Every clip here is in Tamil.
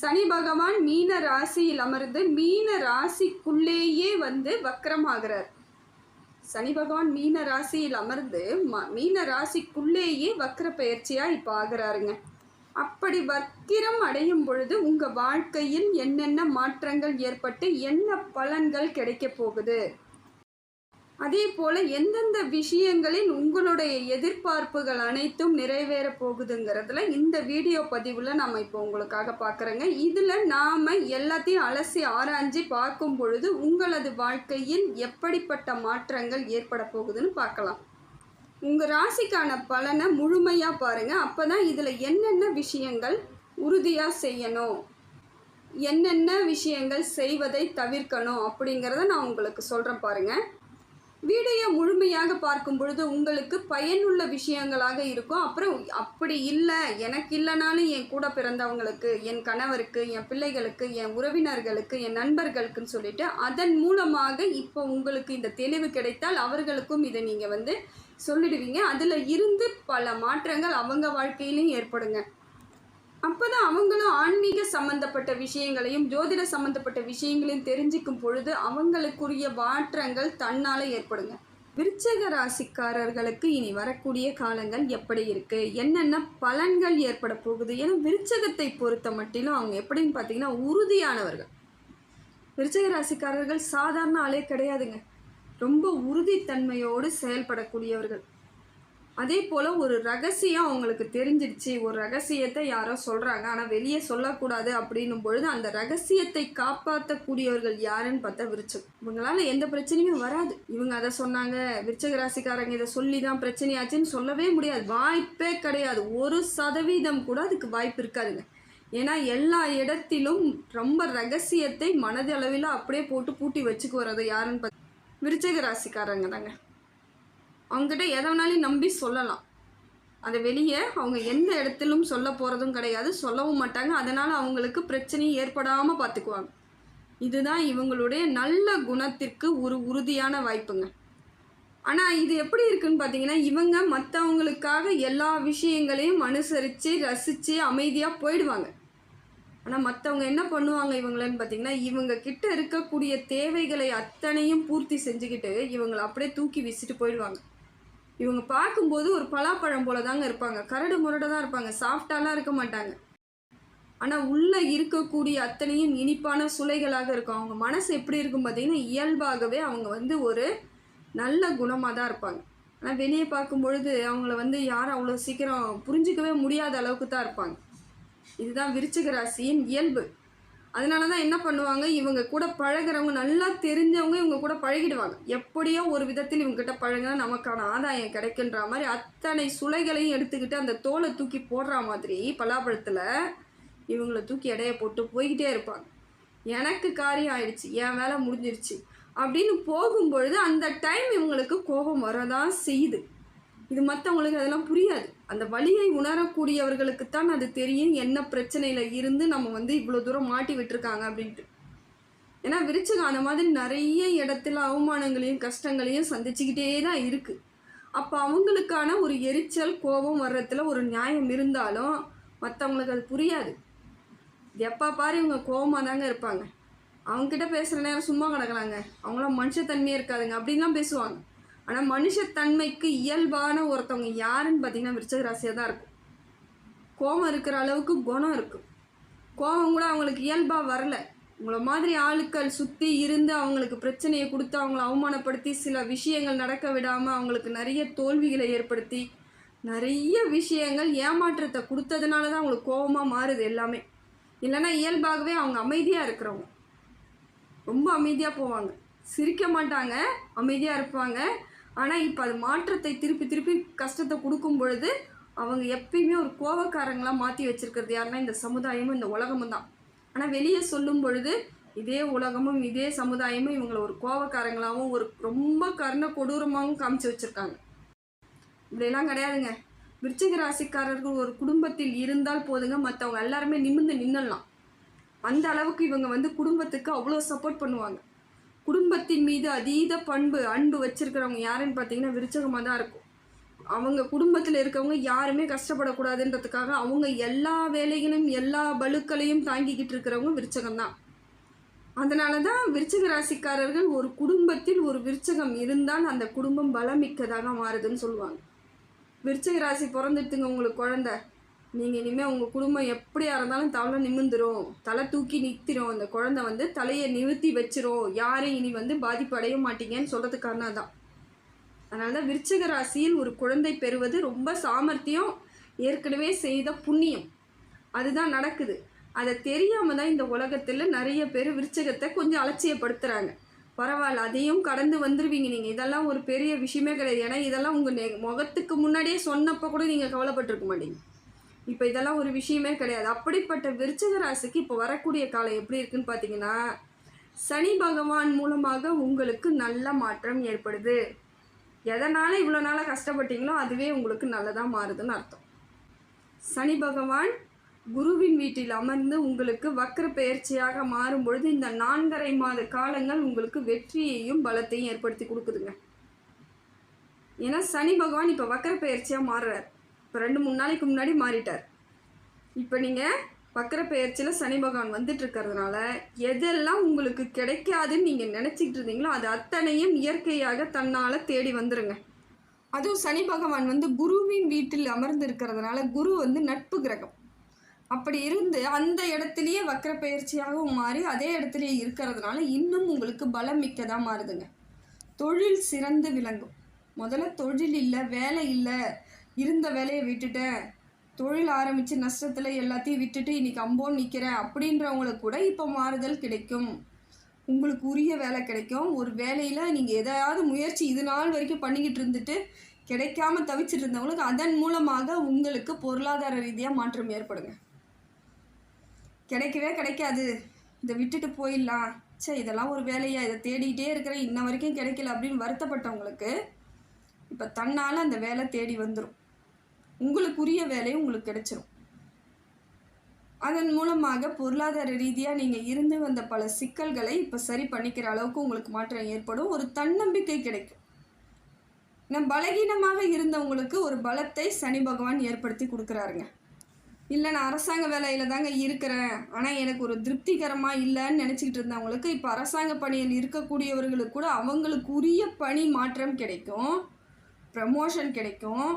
சனி பகவான் மீன ராசியில் அமர்ந்து மீன ராசிக்குள்ளேயே வந்து வக்கரமாகிறார். சனி பகவான் மீன ராசியில் அமர்ந்து ம- மீன ராசிக்குள்ளேயே வக்கர பயிற்சியா இப்போ ஆகிறாருங்க. அப்படி வக்கிரம் அடையும் பொழுது உங்க வாழ்க்கையில் என்னென்ன மாற்றங்கள் ஏற்பட்டு என்ன பலன்கள் கிடைக்க போகுது? அதே போல எந்தெந்த விஷயங்களில் உங்களுடைய எதிர்பார்ப்புகள் அனைத்தும் நிறைவேற போகுதுங்கிறதுல இந்த வீடியோ பதிவில் நம்ம இப்போ உங்களுக்காக பார்க்குறோங்க இதில் நாம் எல்லாத்தையும் அலசி ஆராய்ஞ்சு பார்க்கும் பொழுது உங்களது வாழ்க்கையில் எப்படிப்பட்ட மாற்றங்கள் ஏற்பட போகுதுன்னு பார்க்கலாம். உங்கள் ராசிக்கான பலனை முழுமையாக பாருங்கள் அப்போ தான் இதில் என்னென்ன விஷயங்கள் உறுதியாக செய்யணும்? என்னென்ன விஷயங்கள் செய்வதை தவிர்க்கணும் அப்படிங்கிறத நான் உங்களுக்கு சொல்கிறேன் பாருங்கள் வீடியோ முழுமையாக பார்க்கும் பொழுது உங்களுக்கு பயனுள்ள விஷயங்களாக இருக்கும். அப்புறம் அப்படி இல்லை எனக்கு இல்லைனாலும் என் கூட பிறந்தவங்களுக்கு என் கணவருக்கு என் பிள்ளைகளுக்கு என் உறவினர்களுக்கு என் நண்பர்களுக்குன்னு சொல்லிட்டு அதன் மூலமாக இப்போ உங்களுக்கு இந்த தெளிவு கிடைத்தால் அவர்களுக்கும் இதை நீங்கள் வந்து சொல்லிடுவீங்க. அதில் இருந்து பல மாற்றங்கள் அவங்க வாழ்க்கையிலையும் ஏற்படுங்க. அப்பதான் அவங்களும் ஆன்மீக சம்பந்தப்பட்ட விஷயங்களையும் ஜோதிட சம்பந்தப்பட்ட விஷயங்களையும் தெரிஞ்சிக்கும் பொழுது அவங்களுக்குரிய மாற்றங்கள் தன்னால் ஏற்படுங்க. விருச்சக ராசிக்காரர்களுக்கு இனி வரக்கூடிய காலங்கள் எப்படி இருக்கு? என்னென்ன பலன்கள் ஏற்பட போகுது? ஏன்னா விருச்சகத்தை பொறுத்த மட்டிலும் அவங்க எப்படின்னு பார்த்தீங்கன்னா உறுதியானவர்கள். விருச்சக ராசிக்காரர்கள் சாதாரண ஆளே கிடையாதுங்க. ரொம்ப உறுதித்தன்மையோடு செயல்படக்கூடியவர்கள். அதே போல் ஒரு ரகசியம் அவங்களுக்கு தெரிஞ்சிருச்சு ஒரு ரகசியத்தை யாரோ சொல்கிறாங்க ஆனால் வெளியே சொல்லக்கூடாது அப்படின்னும் பொழுது அந்த ரகசியத்தை காப்பாற்றக்கூடியவர்கள் யாருன்னு பார்த்தா விருச்சம் இவங்களால எந்த பிரச்சனையும் வராது. இவங்க அதை சொன்னாங்க. விருச்சக ராசிக்காரங்க இதை சொல்லி தான் பிரச்சனையாச்சுன்னு சொல்லவே முடியாது. வாய்ப்பே கிடையாது. ஒரு சதவீதம் கூட அதுக்கு வாய்ப்பு இருக்காதுங்க. ஏன்னா எல்லா இடத்திலும் ரொம்ப ரகசியத்தை மனதளவில் அப்படியே போட்டு பூட்டி வச்சுக்கு வர்றது யாருன்னு பார்த்து விருச்சக ராசிக்காரங்க தாங்க. அவங்ககிட்ட எதை வேணாலும் நம்பி சொல்லலாம். அதை வெளியே அவங்க எந்த இடத்திலும் சொல்ல போகிறதும் கிடையாது சொல்லவும் மாட்டாங்க. அதனால் அவங்களுக்கு பிரச்சனையும் ஏற்படாமல் பார்த்துக்குவாங்க இதுதான் இவங்களுடைய நல்ல குணத்திற்கு ஒரு உறுதியான வாய்ப்புங்க. ஆனால் இது எப்படி இருக்குன்னு பார்த்தீங்கன்னா இவங்க மற்றவங்களுக்காக எல்லா விஷயங்களையும் அனுசரித்து ரசித்து அமைதியாக போயிடுவாங்க. ஆனால் மற்றவங்க என்ன பண்ணுவாங்க இவங்களன்னு பார்த்தீங்கன்னா இவங்க கிட்ட இருக்கக்கூடிய தேவைகளை அத்தனையும் பூர்த்தி செஞ்சுக்கிட்டு இவங்களை அப்படியே தூக்கி வீசிட்டு போயிடுவாங்க. இவங்க பார்க்கும்போது ஒரு பலாப்பழம் போல தாங்க இருப்பாங்க. கரடு முரடு தான் இருப்பாங்க. சாஃப்டாலாம் இருக்க மாட்டாங்க. ஆனால் உள்ளே இருக்கக்கூடிய அத்தனையும் இனிப்பான சுளைகளாக இருக்கும். அவங்க மனசு எப்படி இருக்கும் பார்த்தீங்கன்னா இயல்பாகவே அவங்க வந்து ஒரு நல்ல குணமாக தான் இருப்பாங்க. ஆனால் வெளியே பார்க்கும் பொழுது அவங்கள வந்து யாரும் அவ்வளோ சீக்கிரம் புரிஞ்சிக்கவே முடியாத அளவுக்கு தான் இருப்பாங்க. இதுதான் விருச்சிக ராசியின் இயல்பு. அதனால தான் என்ன பண்ணுவாங்க? இவங்க கூட பழகுறவங்க நல்லா தெரிஞ்சவங்க இவங்க கூட பழகிடுவாங்க. எப்படியோ ஒரு விதத்தில் இவங்ககிட்ட பழகினா நமக்கான ஆதாயம் கிடைக்குன்ற மாதிரி அத்தனை சுளைகளையும் எடுத்துக்கிட்டு அந்த தோலை தூக்கி போடுற மாதிரி பலாப்பழத்தில் இவங்கள தூக்கி எடைய போட்டு போய்கிட்டே இருப்பாங்க. எனக்கு காரியம் ஆயிடுச்சு என் வேலை முடிஞ்சிருச்சு அப்படின்னு போகும்பொழுது அந்த டைம் இவங்களுக்கு கோபம் வரதான் செய்யுது. இது மற்றவங்களுக்கு அதெல்லாம் புரியாது. அந்த வழியை உணரக்கூடியவர்களுக்குத்தான் அது தெரியும் என்ன பிரச்சனையில் இருந்து நம்ம வந்து இவ்வளோ தூரம் மாட்டி விட்டுருக்காங்க அப்படின்ட்டு. ஏன்னா விருச்சகம் அந்த மாதிரி நிறைய இடத்துல அவமானங்களையும் கஷ்டங்களையும் சந்திச்சுக்கிட்டே தான் இருக்குது அப்போ அவங்களுக்கான ஒரு எரிச்சல் கோபம் வர்றதுல ஒரு நியாயம் இருந்தாலும் மற்றவங்களுக்கு அது புரியாது. எப்போ பாரு இவங்க கோபமாக தாங்க இருப்பாங்க. அவங்கக்கிட்ட பேசுகிற நேரம் சும்மா கிடக்குறாங்க. அவங்களாம் மனுஷத்தன்மையே இருக்காதுங்க. அப்படின்லாம் பேசுவாங்க. ஆனால் மனுஷத்தன்மைக்கு இயல்பான ஒருத்தவங்க யாருன்னு பார்த்தீங்கன்னா விருச்சக ராசியாக தான் இருக்கும். கோபம் இருக்கிற அளவுக்கு குணம் இருக்கும் கோபம் கூட அவங்களுக்கு இயல்பாக வரல. உங்களை மாதிரி ஆளுக்கள் சுற்றி இருந்து அவங்களுக்கு பிரச்சனையை கொடுத்து அவங்கள அவமானப்படுத்தி சில விஷயங்கள் நடக்க விடாமல் அவங்களுக்கு நிறைய தோல்விகளை ஏற்படுத்தி நிறைய விஷயங்கள் ஏமாற்றத்தை கொடுத்ததுனால தான் அவங்களுக்கு கோபமாக மாறுது எல்லாமே. இல்லைன்னா இயல்பாகவே அவங்க அமைதியாக இருக்கிறவங்க. ரொம்ப அமைதியாக போவாங்க. சிரிக்க மாட்டாங்க அமைதியாக இருப்பாங்க. ஆனால் இப்போ அது மாற்றத்தை திருப்பி திருப்பி கஷ்டத்தை கொடுக்கும் பொழுது அவங்க எப்பயுமே ஒரு கோபக்காரங்களாக மாற்றி வச்சுருக்கிறது யாருன்னா இந்த சமுதாயமும் இந்த உலகமும் தான். ஆனால் வெளியே சொல்லும் பொழுது இதே உலகமும் இதே சமுதாயமும் இவங்களை ஒரு கோபக்காரங்களாகவும் ஒரு ரொம்ப கருண கொடூரமாகவும் காமிச்சு வச்சுருக்காங்க. இப்படியெல்லாம் கிடையாதுங்க. விருச்சிக ராசிக்காரர்கள் ஒரு குடும்பத்தில் இருந்தால் போதுங்க. மற்றவங்க எல்லாருமே நிமிர்ந்து நின்னலாம் அந்த அளவுக்கு இவங்க வந்து குடும்பத்துக்கு அவ்வளோ சப்போர்ட் பண்ணுவாங்க. குடும்பத்தின் மீது அதீத பண்பு அன்பு வச்சிருக்கிறவங்க யாருன்னு பார்த்தீங்கன்னா விருச்சகமாக தான் இருக்கும். அவங்க குடும்பத்தில் இருக்கவங்க யாருமே கஷ்டப்படக்கூடாதுன்றதுக்காக அவங்க எல்லா வேலைகளையும் எல்லா பலுக்களையும் தாங்கிக்கிட்டு இருக்கிறவங்க விருச்சகம்தான் அதனால தான் விருச்சக ராசிக்காரர்கள் ஒரு குடும்பத்தில் ஒரு விருச்சகம் இருந்தால் அந்த குடும்பம் பலமிக்கதாக மாறுதுன்னு சொல்லுவாங்க. விருச்சக ராசி பிறந்துட்டுங்க உங்களுக்கு குழந்த. நீங்கள் இனிமேல் உங்கள் குடும்பம் எப்படியா இருந்தாலும் தலை நிமிந்துரும் தலை தூக்கி நிற்கிறோம் அந்த குழந்தை வந்து தலையை நிறுத்தி வச்சிரும். யாரையும் இனி வந்து பாதிப்பு அடைய மாட்டீங்கன்னு சொல்கிறதுக்கான தான். அதனால தான் விருச்சிக ராசியில் ஒரு குழந்தை பெறுவது ரொம்ப சாமர்த்தியம் ஏற்கனவே செய்த புண்ணியம். அதுதான் நடக்குது. அதை தெரியாமல் தான் இந்த உலகத்தில் நிறைய பேர் விருச்சகத்தை கொஞ்சம் அலட்சியப்படுத்துகிறாங்க பரவாயில்ல அதையும் கடந்து வந்துடுவீங்க நீங்கள் இதெல்லாம் ஒரு பெரிய விஷயமே கிடையாது. ஏன்னா இதெல்லாம் உங்கள் நெ முகத்துக்கு முன்னாடியே சொன்னப்போ கூட நீங்கள் கவலைப்பட்டிருக்க மாட்டீங்க. இப்போ இதெல்லாம் ஒரு விஷயமே கிடையாது. அப்படிப்பட்ட விருச்சக ராசிக்கு இப்போ வரக்கூடிய காலம் எப்படி இருக்குன்னு பார்த்தீங்கன்னா சனி பகவான் மூலமாக உங்களுக்கு நல்ல மாற்றம் ஏற்படுது. எதனால் இவ்வளோ நாளாக கஷ்டப்பட்டீங்களோ அதுவே உங்களுக்கு நல்லதாக மாறுதுன்னு அர்த்தம். சனி பகவான் குருவின் வீட்டில் அமர்ந்து உங்களுக்கு வக்கர பெயர்ச்சியாக மாறும் பொழுது இந்த நான்கரை மாத காலங்கள் உங்களுக்கு வெற்றியையும் பலத்தையும் ஏற்படுத்தி கொடுக்குதுங்க. ஏன்னா சனி பகவான் இப்போ வக்கர பெயர்ச்சியாக மாறுறார். இப்போ ரெண்டு மூணு நாளைக்கு முன்னாடி மாறிட்டார். இப்போ நீங்கள் வக்கர பெயர்ச்சியில் சனி பகவான் வந்துட்டு இருக்கிறதுனால எதெல்லாம் உங்களுக்கு கிடைக்காதுன்னு நீங்கள் நினச்சிக்கிட்டு இருந்தீங்களோ அது அத்தனையும் இயற்கையாக தன்னால் தேடி வந்துருங்க. அதுவும் சனி பகவான் வந்து குருவின் வீட்டில் அமர்ந்து இருக்கிறதுனால குரு வந்து நட்பு கிரகம். அப்படி இருந்து அந்த இடத்துலையே வக்கர பயிற்சியாகவும் மாறி அதே இடத்துலையே இருக்கிறதுனால இன்னும் உங்களுக்கு பலம் மிக்கதாக மாறுதுங்க. தொழில் சிறந்து விளங்கும். முதல்ல தொழில் இல்லை வேலை இல்லை. இருந்த வேலையை விட்டுட்டேன். தொழில் ஆரம்பித்து நஷ்டத்தில் எல்லாத்தையும் விட்டுட்டு இன்றைக்கி அம்போன்னு நிற்கிறேன் அப்படின்றவங்களுக்கு கூட இப்போ மாறுதல் கிடைக்கும். உங்களுக்கு உரிய வேலை கிடைக்கும். ஒரு வேலையில் நீங்கள் எதையாவது முயற்சி இது நாள் வரைக்கும் பண்ணிக்கிட்டு இருந்துட்டு கிடைக்காம தவிச்சிட்டு இருந்தவங்களுக்கு அதன் மூலமாக உங்களுக்கு பொருளாதார ரீதியாக மாற்றம் ஏற்படுங்க. கிடைக்கவே கிடைக்காது. இதை விட்டுட்டு போயிடலாம். சே இதெல்லாம் ஒரு வேலையா? இதை தேடிக்கிட்டே இருக்கிறேன். இன்ன வரைக்கும் கிடைக்கல அப்படின்னு வருத்தப்பட்டவங்களுக்கு இப்போ தன்னால் அந்த வேலை தேடி வந்துடும் உங்களுக்குரிய வேலையும் உங்களுக்கு கிடைச்சிரும். அதன் மூலமாக பொருளாதார ரீதியாக நீங்கள் இருந்து வந்த பல சிக்கல்களை இப்போ சரி பண்ணிக்கிற அளவுக்கு உங்களுக்கு மாற்றம் ஏற்படும். ஒரு தன்னம்பிக்கை கிடைக்கும். நம் பலகீனமாக இருந்தவங்களுக்கு ஒரு பலத்தை சனி பகவான் ஏற்படுத்தி கொடுக்குறாருங்க. இல்லை நான் அரசாங்க வேலையில் தாங்க இருக்கிறேன். ஆனால் எனக்கு ஒரு திருப்திகரமாக இல்லைன்னு நினச்சிக்கிட்டு இருந்தவங்களுக்கு இப்போ அரசாங்க பணியில் இருக்கக்கூடியவர்களுக்கு கூட அவங்களுக்கு உரிய பணி மாற்றம் கிடைக்கும். ப்ரமோஷன் கிடைக்கும்.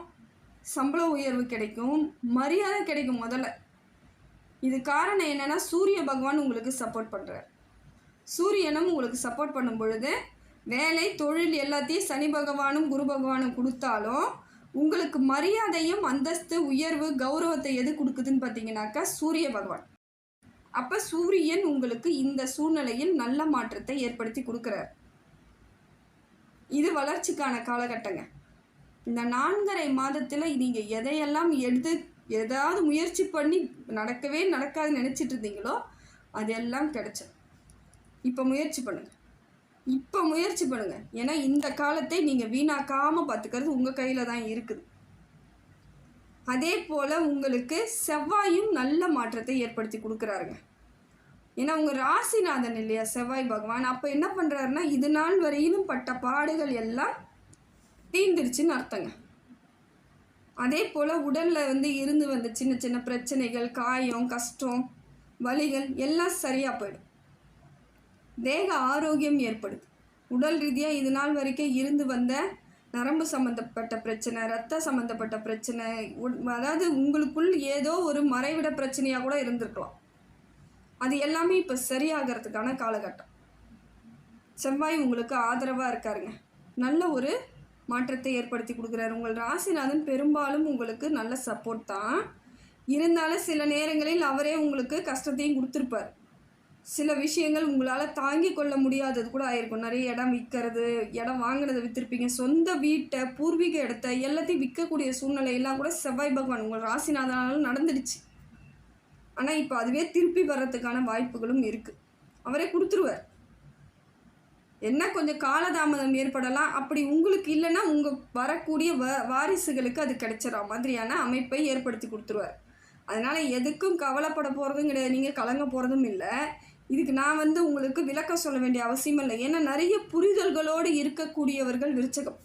சம்பள உயர்வு கிடைக்கும் மரியாதை கிடைக்கும் முதல்ல. இது காரணம் என்னென்னா சூரிய பகவான் உங்களுக்கு சப்போர்ட் பண்ணுறார் சூரியனும் உங்களுக்கு சப்போர்ட் பண்ணும் பொழுது வேலை தொழில் எல்லாத்தையும் சனி பகவானும் குரு பகவானும் கொடுத்தாலும் உங்களுக்கு மரியாதையும் அந்தஸ்து உயர்வு கௌரவத்தை எது கொடுக்குதுன்னு பார்த்தீங்கன்னாக்கா சூரிய பகவான். அப்போ சூரியன் உங்களுக்கு இந்த சூழ்நிலையில் நல்ல மாற்றத்தை ஏற்படுத்தி கொடுக்குறார். இது வளர்ச்சிக்கான காலகட்டங்க. இந்த நான்கரை மாதத்தில் நீங்கள் எதையெல்லாம் எடுத்து ஏதாவது முயற்சி பண்ணி நடக்கவே நடக்காதுன்னு நினச்சிட்டு இருந்தீங்களோ அதெல்லாம் கிடைச்சது இப்போ முயற்சி பண்ணுங்கள் இப்போ முயற்சி பண்ணுங்கள் ஏன்னா இந்த காலத்தை நீங்கள் வீணாக்காமல் பார்த்துக்கிறது உங்கள் கையில் தான் இருக்குது. அதே போல் உங்களுக்கு செவ்வாயும் நல்ல மாற்றத்தை ஏற்படுத்தி கொடுக்குறாருங்க. ஏன்னா உங்கள் ராசிநாதன் இல்லையா? செவ்வாய் பகவான். அப்போ என்ன பண்ணுறாருன்னா இது நாள் வரையிலும் பட்ட பாடுகள் எல்லாம் தீந்துருச்சுன்னு அர்த்தங்க. அதே போல் உடலில் வந்து இருந்து வந்த சின்ன சின்ன பிரச்சனைகள் காயம் கஷ்டம் வலிகள் எல்லாம் சரியாக போயிடும். தேக ஆரோக்கியம் ஏற்படுது. உடல் ரீதியாக இது நாள் வரைக்கும் இருந்து வந்த நரம்பு சம்மந்தப்பட்ட பிரச்சனை ரத்த சம்மந்தப்பட்ட பிரச்சனை அதாவது உங்களுக்குள் ஏதோ ஒரு மறைவிட பிரச்சனையாக கூட இருந்திருக்கலாம். அது எல்லாமே இப்போ சரியாகிறதுக்கான காலகட்டம். செவ்வாய் உங்களுக்கு ஆதரவாக இருக்காருங்க. நல்ல ஒரு மாற்றத்தை ஏற்படுத்தி கொடுக்குறாரு. உங்கள் ராசிநாதன் பெரும்பாலும் உங்களுக்கு நல்ல சப்போர்ட் தான். இருந்தாலும் சில நேரங்களில் அவரே உங்களுக்கு கஷ்டத்தையும் கொடுத்துருப்பார். சில விஷயங்கள் உங்களால் தாங்கி கொள்ள முடியாதது கூட ஆயிருக்கும். நிறைய இடம் விற்கிறது இடம் வாங்கினதை விற்றுருப்பீங்க சொந்த வீட்டை பூர்வீக இடத்த எல்லாத்தையும் விற்கக்கூடிய சூழ்நிலையெல்லாம் கூட செவ்வாய் பகவான் உங்கள் ராசிநாதனால நடந்துடுச்சு. ஆனால் இப்போ அதுவே திருப்பி வர்றதுக்கான வாய்ப்புகளும் இருக்குது அவரே கொடுத்துருவார். என்ன கொஞ்சம் காலதாமதம் ஏற்படலாம்? அப்படி உங்களுக்கு இல்லைன்னா உங்கள் வரக்கூடிய வ வாரிசுகளுக்கு அது கிடைச்சிடற மாதிரியான அமைப்பை ஏற்படுத்தி கொடுத்துருவார். அதனால் எதுக்கும் கவலைப்பட போகிறதும் கிடையாது. நீங்கள் கலங்க போகிறதும் இல்லை. இதுக்கு நான் வந்து உங்களுக்கு விளக்கம் சொல்ல வேண்டிய அவசியம் இல்லை. ஏன்னா நிறைய புரிதல்களோடு இருக்கக்கூடியவர்கள் விருச்சகம்.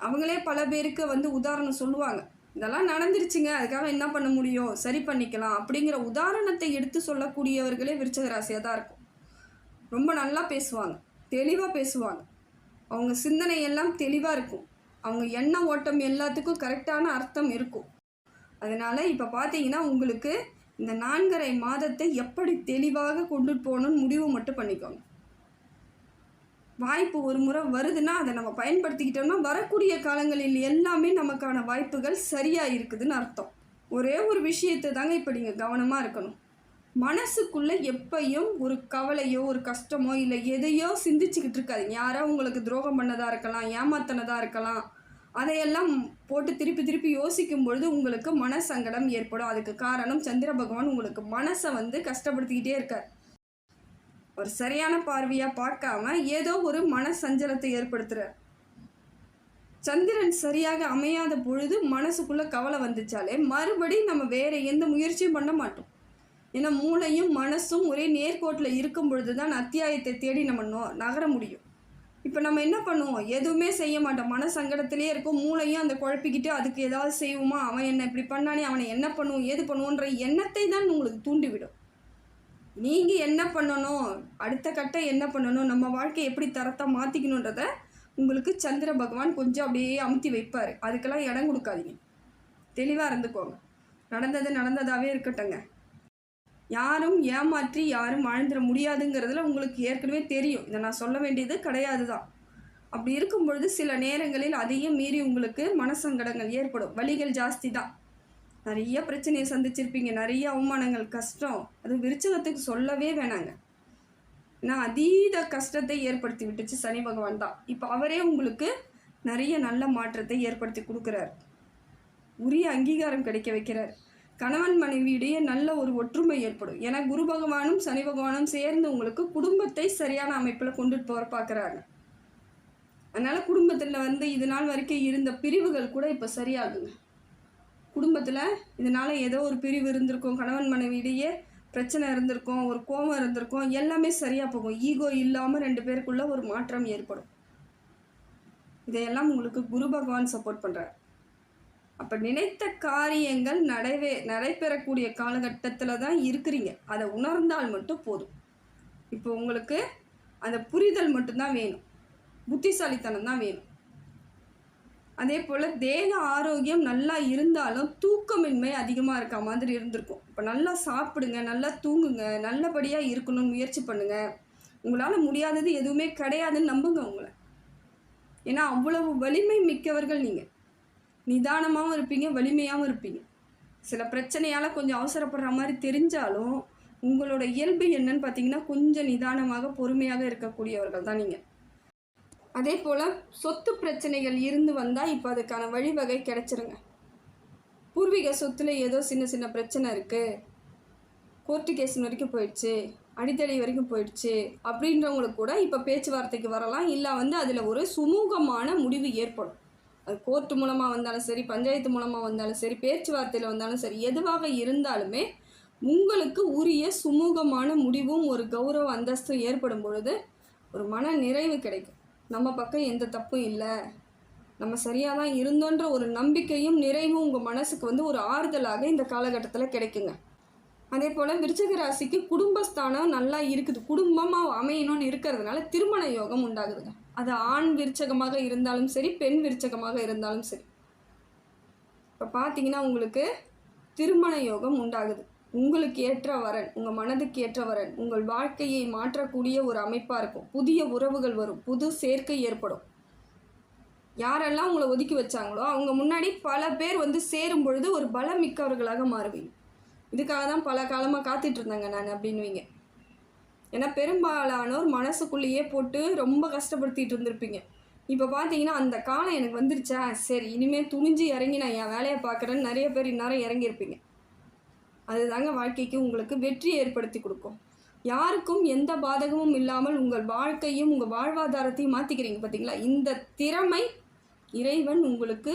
அவங்களே பல பேருக்கு வந்து உதாரணம் சொல்லுவாங்க. இதெல்லாம் நடந்துருச்சுங்க. அதுக்காக என்ன பண்ண முடியும்? சரி பண்ணிக்கலாம். அப்படிங்கிற உதாரணத்தை எடுத்து சொல்லக்கூடியவர்களே விருச்சக ராசியாக தான் இருக்கும். ரொம்ப நல்லா பேசுவாங்க. தெளிவாக பேசுவாங்க. அவங்க சிந்தனை எல்லாம் தெளிவாக இருக்கும். அவங்க எண்ண ஓட்டம் எல்லாத்துக்கும் கரெக்டான அர்த்தம் இருக்கும். அதனால் இப்போ பார்த்தீங்கன்னா உங்களுக்கு இந்த நான்கரை மாதத்தை எப்படி தெளிவாக கொண்டுட்டு போகணும்னு முடிவு மட்டும் பண்ணிக்கோங்க. வாய்ப்பு ஒரு முறை வருதுன்னா அதை நம்ம பயன்படுத்திக்கிட்டோம்னா வரக்கூடிய காலங்களில் எல்லாமே நமக்கான வாய்ப்புகள் சரியாக இருக்குதுன்னு அர்த்தம். ஒரே ஒரு விஷயத்தை தாங்க இப்போ நீங்கள் கவனமாக இருக்கணும். மனசுக்குள்ளே எப்பையும் ஒரு கவலையோ ஒரு கஷ்டமோ இல்லை எதையோ சிந்திச்சுக்கிட்டு இருக்காதிங்க. யாரோ உங்களுக்கு துரோகம் பண்ணதாக இருக்கலாம் ஏமாத்தினதாக இருக்கலாம் அதையெல்லாம் போட்டு திருப்பி திருப்பி யோசிக்கும் பொழுது உங்களுக்கு மனசங்கடம் ஏற்படும். அதுக்கு காரணம் சந்திர பகவான் உங்களுக்கு மனசை வந்து கஷ்டப்படுத்திக்கிட்டே இருக்கார். ஒரு சரியான பார்வையாக பார்க்காம ஏதோ ஒரு மன சஞ்சலத்தை ஏற்படுத்துகிறார் சந்திரன் சரியாக அமையாத பொழுது மனசுக்குள்ளே கவலை வந்துச்சாலே மறுபடி நம்ம வேறு எந்த முயற்சியும் பண்ண மாட்டோம். ஏன்னா மூளையும் மனசும் ஒரே நேர்கோட்டில் இருக்கும் பொழுது தான் அத்தியாயத்தை தேடி நம்ம நோ நகர முடியும். இப்போ நம்ம என்ன பண்ணுவோம்? எதுவுமே செய்ய மாட்டோம். மன சங்கடத்திலே இருக்கும் மூளையும் அந்த குழப்பிக்கிட்டு அதுக்கு ஏதாவது செய்வோமா? அவன் என்ன இப்படி பண்ணானே அவனை என்ன பண்ணுவோம் ஏது பண்ணுவோன்ற எண்ணத்தை தான் உங்களுக்கு தூண்டிவிடும். நீங்கள் என்ன பண்ணணும்? அடுத்த கட்டம் என்ன பண்ணணும்? நம்ம வாழ்க்கையை எப்படி தரத்தை மாற்றிக்கணுன்றத உங்களுக்கு சந்திர பகவான் கொஞ்சம் அப்படியே அமுத்தி வைப்பார். அதுக்கெல்லாம் இடம் கொடுக்காதீங்க. தெளிவாக இருந்துக்கோங்க. நடந்தது நடந்ததாகவே இருக்கட்டுங்க யாரும் ஏமாற்றி யாரும் வாழ்ந்துட முடியாதுங்கிறதுல உங்களுக்கு ஏற்கனவே தெரியும். இதை நான் சொல்ல வேண்டியது கிடையாது தான் அப்படி இருக்கும் பொழுது சில நேரங்களில் அதையும் மீறி உங்களுக்கு மனசங்கடங்கள் ஏற்படும். வலிகள் ஜாஸ்தி தான் நிறைய பிரச்சனையை சந்திச்சிருப்பீங்க. நிறைய அவமானங்கள் கஷ்டம். அது விருச்சகத்துக்கு சொல்லவே வேணாங்க. ஏன்னா அதீத கஷ்டத்தை ஏற்படுத்தி விட்டுச்சு சனி பகவான் தான். இப்போ அவரே உங்களுக்கு நிறைய நல்ல மாற்றத்தை ஏற்படுத்தி கொடுக்குறார். உரிய அங்கீகாரம் கிடைக்க வைக்கிறார். கணவன் மனைவியிடையே நல்ல ஒரு ஒற்றுமை ஏற்படும். ஏன்னா குரு பகவானும் சனி பகவானும் சேர்ந்து உங்களுக்கு குடும்பத்தை சரியான அமைப்பில் கொண்டுட்டு போகிற பார்க்குறாங்க அதனால் குடும்பத்தில் வந்து இது நாள் வரைக்கும் இருந்த பிரிவுகள் கூட இப்போ சரியாகுங்க. குடும்பத்தில் இதனால் ஏதோ ஒரு பிரிவு இருந்திருக்கும். கணவன் மனைவியிடையே பிரச்சனை இருந்திருக்கும் ஒரு கோபம் இருந்திருக்கும் எல்லாமே சரியாக போகும். ஈகோ இல்லாமல் ரெண்டு பேருக்குள்ள ஒரு மாற்றம் ஏற்படும். இதையெல்லாம் உங்களுக்கு குரு பகவான் சப்போர்ட் பண்ணுறார் அப்போ நினைத்த காரியங்கள் நடைவே நடைபெறக்கூடிய காலகட்டத்தில் தான் இருக்கிறீங்க. அதை உணர்ந்தால் மட்டும் போதும். இப்போ உங்களுக்கு அந்த புரிதல் மட்டும்தான் வேணும். புத்திசாலித்தனம் தான் வேணும். அதே போல் தேக ஆரோக்கியம் நல்லா இருந்தாலும் தூக்கமின்மை அதிகமாக இருக்க மாதிரி இருந்திருக்கும். இப்போ நல்லா சாப்பிடுங்க நல்லா தூங்குங்க நல்லபடியாக இருக்கணும்னு முயற்சி பண்ணுங்கள் உங்களால் முடியாதது எதுவுமே கிடையாதுன்னு நம்புங்க உங்களை. ஏன்னா அவ்வளவு வலிமை மிக்கவர்கள் நீங்கள் நிதானமாகவும் இருப்பீங்க வலிமையாகவும் இருப்பீங்க. சில பிரச்சனையால் கொஞ்சம் அவசரப்படுற மாதிரி தெரிஞ்சாலும் உங்களோட இயல்பு என்னன்னு பார்த்தீங்கன்னா கொஞ்சம் நிதானமாக பொறுமையாக இருக்கக்கூடியவர்கள் தான் நீங்கள் அதே போல் சொத்து பிரச்சனைகள் இருந்து வந்தால் இப்போ அதுக்கான வழிவகை கிடைச்சிருங்க. பூர்வீக சொத்தில் ஏதோ சின்ன சின்ன பிரச்சனை இருக்குது கோர்ட்டு கேஸ் வரைக்கும் போயிடுச்சு. அடித்தடி வரைக்கும் போயிடுச்சு. அப்படின்றவங்களுக்கு கூட இப்போ பேச்சுவார்த்தைக்கு வரலாம். இல்லை வந்து அதில் ஒரு சுமூகமான முடிவு ஏற்படும். அது கோர்ட்டு மூலமாக வந்தாலும் சரி பஞ்சாயத்து மூலமாக வந்தாலும் சரி பேச்சுவார்த்தையில் வந்தாலும் சரி எதுவாக இருந்தாலுமே உங்களுக்கு உரிய சுமூகமான முடிவும் ஒரு கௌரவ அந்தஸ்தும் ஏற்படும் பொழுது ஒரு மன நிறைவு கிடைக்கும். நம்ம பக்கம் எந்த தப்பும் இல்லை. நம்ம சரியாக தான் இருந்தோன்ற ஒரு நம்பிக்கையும் நிறைவும் உங்கள் மனசுக்கு வந்து ஒரு ஆறுதலாக இந்த காலகட்டத்தில் கிடைக்குங்க. அதே போல் விருச்சக ராசிக்கு குடும்பஸ்தானம் நல்லா இருக்குது. குடும்பமாக அமையணும்னு இருக்கிறதுனால திருமண யோகம் உண்டாகுதுங்க. அது ஆண் விருச்சகமாக இருந்தாலும் சரி பெண் விருச்சகமாக இருந்தாலும் சரி. இப்போ பார்த்தீங்கன்னா உங்களுக்கு திருமண யோகம் உண்டாகுது. உங்களுக்கு ஏற்ற வரன் உங்கள் மனதுக்கு ஏற்ற வரன் உங்கள் வாழ்க்கையை மாற்றக்கூடிய ஒரு அமைப்பாக இருக்கும். புதிய உறவுகள் வரும் புது சேர்க்கை ஏற்படும். யாரெல்லாம் உங்களை ஒதுக்கி வச்சாங்களோ அவங்க முன்னாடி பல பேர் வந்து சேரும் பொழுது ஒரு பலம் மிக்கவர்களாக மாறுவீங்க. இதுக்காக தான் பல காலமாக காத்துட்ருந்தாங்க நான் அப்படின்வீங்க ஏன்னா பெரும்பாலானோர் மனசுக்குள்ளேயே போட்டு ரொம்ப கஷ்டப்படுத்திட்டு இருந்திருப்பீங்க. இப்போ பார்த்தீங்கன்னா அந்த காலம் எனக்கு வந்துருச்சா? சரி இனிமேல் துணிஞ்சு இறங்கி நான் என் வேலையை பார்க்குறேன்னு நிறைய பேர் இந்நேரம் இறங்கியிருப்பீங்க. அதுதாங்க வாழ்க்கைக்கு உங்களுக்கு வெற்றி ஏற்படுத்தி கொடுக்கும். யாருக்கும் எந்த பாதகமும் இல்லாமல் உங்கள் வாழ்க்கையும் உங்கள் வாழ்வாதாரத்தையும் மாற்றிக்கிறீங்க பார்த்தீங்களா இந்த திறமை இறைவன் உங்களுக்கு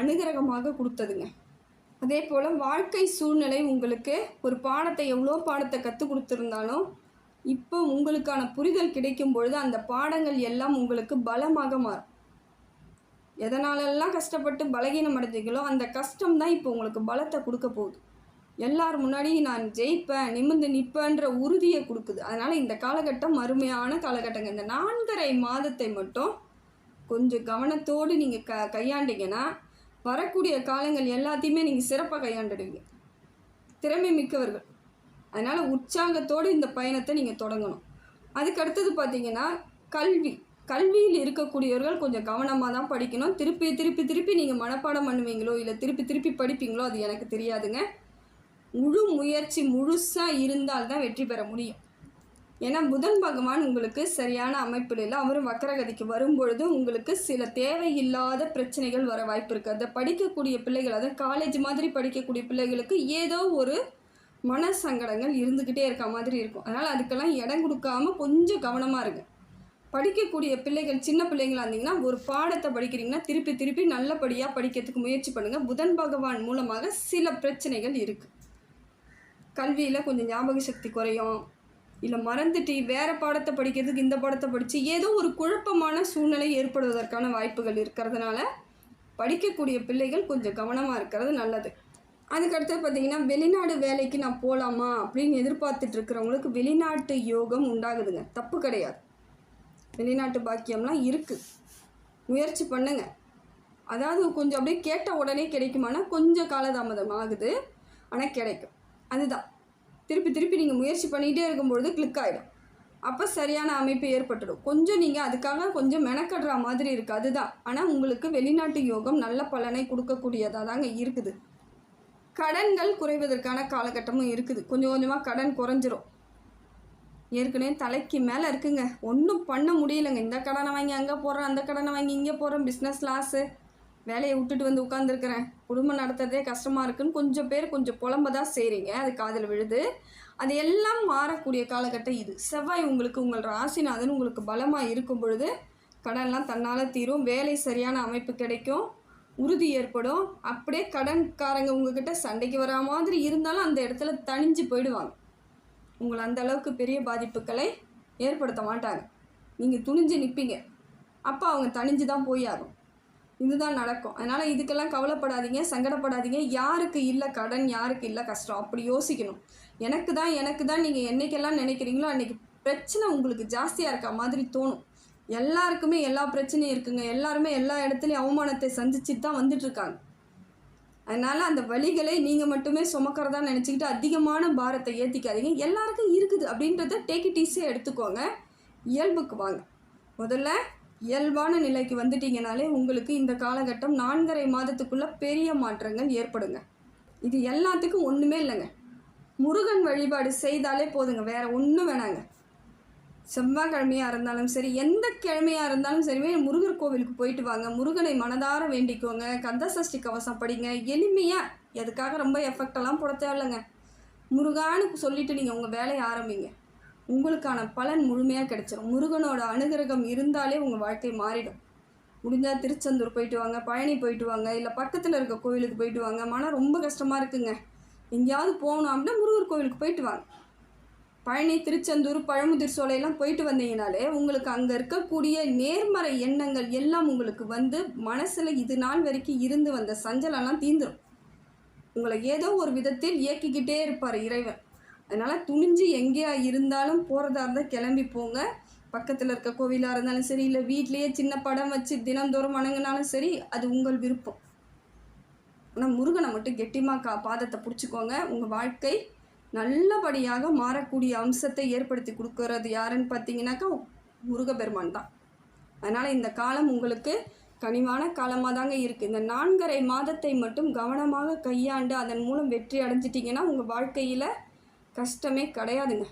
அனுகிரகமாக கொடுத்ததுங்க. அதே போல் வாழ்க்கை சூழ்நிலை உங்களுக்கு ஒரு பாடத்தை எவ்வளோ பாடத்தை கற்றுக் கொடுத்துருந்தாலும் இப்போ உங்களுக்கான புரிதல் கிடைக்கும் பொழுது அந்த பாடங்கள் எல்லாம் உங்களுக்கு பலமாக மாறும். எதனாலெல்லாம் கஷ்டப்பட்டு பலகீனம் அடைஞ்சீங்களோ அந்த கஷ்டம் தான் இப்போ உங்களுக்கு பலத்தை கொடுக்க போகுது. எல்லார் முன்னாடி நான் ஜெயிப்பேன் நிமிர்ந்து நிற்பேன்ற உறுதியை கொடுக்குது. அதனால் இந்த காலகட்டம் அருமையான காலகட்டங்க. இந்த நான்கரை மாதத்தை மட்டும் கொஞ்சம் கவனத்தோடு நீங்கள் க கையாண்டிங்கன்னா வரக்கூடிய காலங்கள் எல்லாத்தையுமே நீங்கள் சிறப்பாக கையாண்டுடுவீங்க. திறமை மிக்கவர்கள். அதனால் உற்சாகத்தோடு இந்த பயணத்தை நீங்கள் தொடங்கணும். அதுக்கு அடுத்தது பார்த்தீங்கன்னா கல்வி. கல்வியில் இருக்கக்கூடியவர்கள் கொஞ்சம் கவனமாக தான் படிக்கணும். திருப்பி திருப்பி திருப்பி நீங்கள் மனப்பாடம் பண்ணுவீங்களோ இல்லை திருப்பி திருப்பி படிப்பீங்களோ அது எனக்கு தெரியாதுங்க. முழு முயற்சி முழுசாக இருந்தால் தான் வெற்றி பெற முடியும். ஏன்னா புதன் பகவான் உங்களுக்கு சரியான அமைப்பில் இல்லை. அவரும் வக்கரகதிக்கு வரும்பொழுது உங்களுக்கு சில தேவையில்லாத பிரச்சனைகள் வர வாய்ப்பு இருக்குது அதை படிக்கக்கூடிய பிள்ளைகள் அதாவது காலேஜ் மாதிரி படிக்கக்கூடிய பிள்ளைகளுக்கு ஏதோ ஒரு மன சங்கடங்கள் இருந்துக்கிட்டே இருக்க மாதிரி இருக்கும். அதனால் அதுக்கெல்லாம் இடம் கொடுக்காம கொஞ்சம் கவனமாக இருங்க. படிக்கக்கூடிய பிள்ளைகள் சின்ன பிள்ளைங்களா இருந்தீங்கன்னா ஒரு பாடத்தை படிக்கிறீங்கன்னா திருப்பி திருப்பி நல்லபடியாக படிக்கிறதுக்கு முயற்சி பண்ணுங்கள் புதன் பகவான் மூலமாக சில பிரச்சனைகள் இருக்குது கல்வியில் கொஞ்சம் ஞாபக சக்தி குறையும். இல்லை மறந்துட்டு வேறு பாடத்தை படிக்கிறதுக்கு இந்த பாடத்தை படித்து ஏதோ ஒரு குழப்பமான சூழ்நிலை ஏற்படுவதற்கான வாய்ப்புகள் இருக்கிறதுனால படிக்கக்கூடிய பிள்ளைகள் கொஞ்சம் கவனமாக இருக்கிறது நல்லது. அதுக்கடுத்து பார்த்தீங்கன்னா வெளிநாடு வேலைக்கு நான் போகலாமா அப்படின்னு எதிர்பார்த்துட்டு இருக்கிறவங்களுக்கு வெளிநாட்டு யோகம் உண்டாகுதுங்க. தப்பு கிடையாது. வெளிநாட்டு பாக்கியம்லாம் இருக்குது முயற்சி பண்ணுங்க. அதாவது கொஞ்சம் அப்படியே கேட்ட உடனே கிடைக்குமானா கொஞ்சம் காலதாமதம் ஆகுது. ஆனால் கிடைக்கும். அதுதான். திருப்பி திருப்பி நீங்கள் முயற்சி பண்ணிகிட்டே இருக்கும்பொழுது கிளிக் ஆகிடும் அப்போ சரியான அமைப்பு ஏற்பட்டுடும். கொஞ்சம் நீங்கள் அதுக்காக கொஞ்சம் மெனக்கடுற மாதிரி இருக்குது அதுதான். ஆனால் உங்களுக்கு வெளிநாட்டு யோகம் நல்ல பலனை கொடுக்கக்கூடியதாக தாங்க இருக்குது. கடன்கள் குறைவதற்கான காலகட்டமும் இருக்குது. கொஞ்சம் கொஞ்சமாக கடன் குறைஞ்சிரும். ஏற்கனவே தலைக்கு மேலே இருக்குங்க. ஒன்றும் பண்ண முடியலங்க. இந்த கடனை வாங்கி அங்கே போகிறேன் அந்த கடனை வாங்கி இங்கே போகிறேன் பிஸ்னஸ் லாஸு வேலையை விட்டுட்டு வந்து உட்காந்துருக்கிறேன் குடும்பம் நடத்துறதே கஷ்டமாக இருக்குன்னு கொஞ்சம் பேர் கொஞ்சம் புலம்ப தான் செய்கிறீங்க அது காதில் விழுது. அது எல்லாம் மாறக்கூடிய காலகட்டம் இது. செவ்வாய் உங்களுக்கு உங்கள் ராசிநாதன் உங்களுக்கு பலமாக இருக்கும் பொழுது கடன்லாம் தன்னால் தீரும். வேலை சரியான அமைப்பு கிடைக்கும். உறுதி ஏற்படும். அப்படியே கடன்காரங்க உங்ககிட்ட சண்டைக்கு வரா மாதிரி இருந்தாலும் அந்த இடத்துல தணிஞ்சு போயிடுவாங்க. உங்களை அந்த அளவுக்கு பெரிய பாதிப்புகளை ஏற்படுத்த மாட்டாங்க. நீங்கள் துணிஞ்சு நிற்பீங்க அப்போ அவங்க தணிஞ்சு தான் போய் ஆகும். இதுதான் நடக்கும். அதனால் இதுக்கெல்லாம் கவலைப்படாதீங்க சங்கடப்படாதீங்க. யாருக்கு இல்லை கடன் யாருக்கு இல்லை கஷ்டம்? அப்படி யோசிக்கணும். எனக்கு தான் எனக்கு தான் நீங்கள் என்னைக்கெல்லாம் நினைக்கிறீங்களோ அன்றைக்கி பிரச்சனை உங்களுக்கு ஜாஸ்தியாக இருக்க மாதிரி தோணும். எல்லாருக்குமே எல்லா பிரச்சனையும் இருக்குங்க. எல்லாருமே எல்லா இடத்துலையும் அவமானத்தை சந்திச்சு தான் வந்துட்டுருக்காங்க. அதனால் அந்த வழிகளை நீங்கள் மட்டுமே சுமக்கிறதா நினச்சிக்கிட்டு அதிகமான பாரத்தை ஏற்றிக்காதீங்க எல்லாருக்கும் இருக்குது அப்படின்றத டேக் இட் ஈஸியாக எடுத்துக்கோங்க. இயல்புக்கு வாங்க. முதல்ல இயல்பான நிலைக்கு வந்துட்டீங்கனாலே உங்களுக்கு இந்த காலகட்டம் நான்கரை மாதத்துக்குள்ளே பெரிய மாற்றங்கள் ஏற்படுங்க. இது எல்லாத்துக்கும் ஒன்றுமே இல்லைங்க. முருகன் வழிபாடு செய்தாலே போதுங்க. வேறு ஒன்றும் வேணாங்க. செவ்வாய்க்கிழமையாக இருந்தாலும் சரி எந்த கிழமையாக இருந்தாலும் சரிமே முருகர் கோவிலுக்கு போயிட்டு வாங்க. முருகனை மனதார வேண்டிக்கோங்க. கந்த சஷ்டி கவசம் படிங்க. எளிமையாக எதுக்காக ரொம்ப எஃபெக்டெல்லாம் போட தேவையில்லைங்க. முருகானுக்கு சொல்லிட்டு நீங்கள் உங்கள் வேலையை ஆரம்பிங்க. உங்களுக்கான பலன் முழுமையாக கிடைச்சிடும் முருகனோட அனுகிரகம் இருந்தாலே உங்கள் வாழ்க்கை மாறிடும். முடிஞ்சால் திருச்செந்தூர் போயிட்டு வாங்க பழனி போயிட்டு வாங்க இல்லை பக்கத்தில் இருக்க கோவிலுக்கு போயிட்டு வாங்க. மனம் ரொம்ப கஷ்டமாக இருக்குங்க. எங்கேயாவது போகணும் அப்படின்னா முருகர் கோவிலுக்கு போயிட்டு வாங்க. பழனி திருச்செந்தூர் பழமுதிர் சோலையெல்லாம் போயிட்டு வந்தீங்கனாலே உங்களுக்கு அங்கே இருக்கக்கூடிய நேர்மறை எண்ணங்கள் எல்லாம் உங்களுக்கு வந்து மனசில் இது நாள் வரைக்கும் இருந்து வந்த சஞ்சலம்லாம் தீந்துடும் உங்களை ஏதோ ஒரு விதத்தில் இயக்கிக்கிட்டே இருப்பார் இறைவன். அதனால் துணிஞ்சு எங்கேயா இருந்தாலும் போகிறதா இருந்தால் கிளம்பி போங்க. பக்கத்தில் இருக்க கோவிலாக இருந்தாலும் சரி இல்லை வீட்லேயே சின்ன படம் வச்சு தினந்தோறும் வணங்கினாலும் சரி அது உங்கள் விருப்பம். ஆனால் முருகனை மட்டும் கெட்டிமாக கா பாதத்தை பிடிச்சிக்கோங்க. உங்கள் வாழ்க்கை நல்லபடியாக மாறக்கூடிய அம்சத்தை ஏற்படுத்தி கொடுக்கறது யாருன்னு பார்த்தீங்கன்னாக்கா முருகபெருமான் தான். அதனால் இந்த காலம் உங்களுக்கு கனிவான காலமாக தாங்க இருக்குது இந்த நான்கரை மாதத்தை மட்டும் கவனமாக கையாண்டு அதன் மூலம் வெற்றி அடைஞ்சிட்டிங்கன்னா உங்கள் வாழ்க்கையில் கஷ்டமே கிடையாதுங்க.